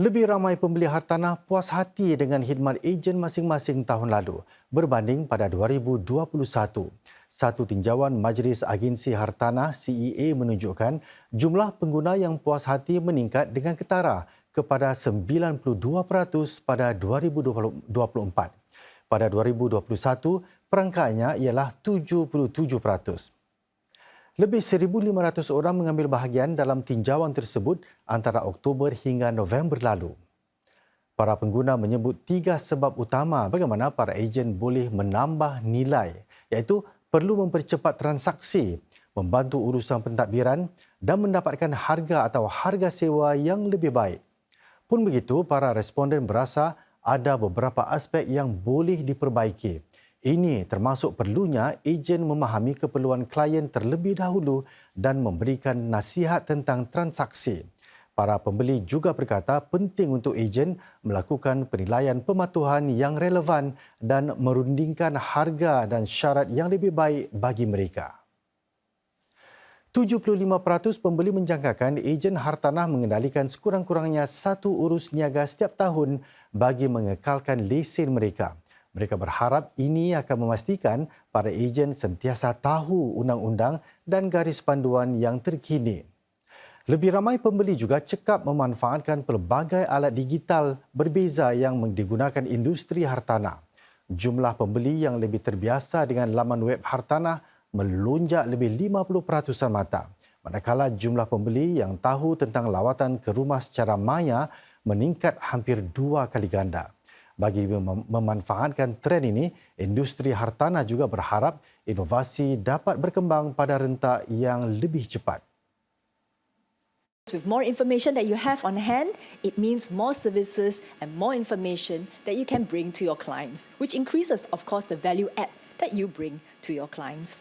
Lebih ramai pembeli hartanah puas hati dengan khidmat ejen masing-masing tahun lalu berbanding pada 2021. Satu tinjauan Majlis Agensi Hartanah CEA menunjukkan jumlah pengguna yang puas hati meningkat dengan ketara kepada 92% pada 2024. Pada 2021, perangkatnya ialah 77%. Lebih 1,500 orang mengambil bahagian dalam tinjauan tersebut antara Oktober hingga November lalu. Para pengguna menyebut tiga sebab utama bagaimana para ejen boleh menambah nilai iaitu perlu mempercepat transaksi, membantu urusan pentadbiran dan mendapatkan harga atau harga sewa yang lebih baik. Pun begitu, para responden berasa ada beberapa aspek yang boleh diperbaiki ini termasuk perlunya ejen memahami keperluan klien terlebih dahulu dan memberikan nasihat tentang transaksi. Para pembeli juga berkata penting untuk ejen melakukan penilaian pematuhan yang relevan dan merundingkan harga dan syarat yang lebih baik bagi mereka. 75% pembeli menjangkakan ejen hartanah mengendalikan sekurang-kurangnya satu urus niaga setiap tahun bagi mengekalkan lesen mereka. Mereka berharap ini akan memastikan para ejen sentiasa tahu undang-undang dan garis panduan yang terkini. Lebih ramai pembeli juga cekap memanfaatkan pelbagai alat digital berbeza yang digunakan industri hartanah. Jumlah pembeli yang lebih terbiasa dengan laman web hartanah melonjak lebih 50% mata. Manakala jumlah pembeli yang tahu tentang lawatan ke rumah secara maya meningkat hampir dua kali ganda. Bagi memanfaatkan tren ini, industri hartanah juga berharap inovasi dapat berkembang pada rentak yang lebih cepat. With more information that you have on hand, it means more services and more information that you can bring to your clients, which increases, of course, the value add that you bring to your clients.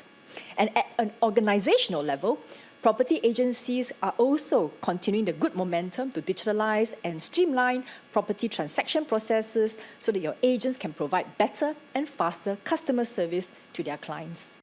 And at an organizational level, Property agencies are also continuing the good momentum to digitalize and streamline property transaction processes so that your agents can provide better and faster customer service to their clients.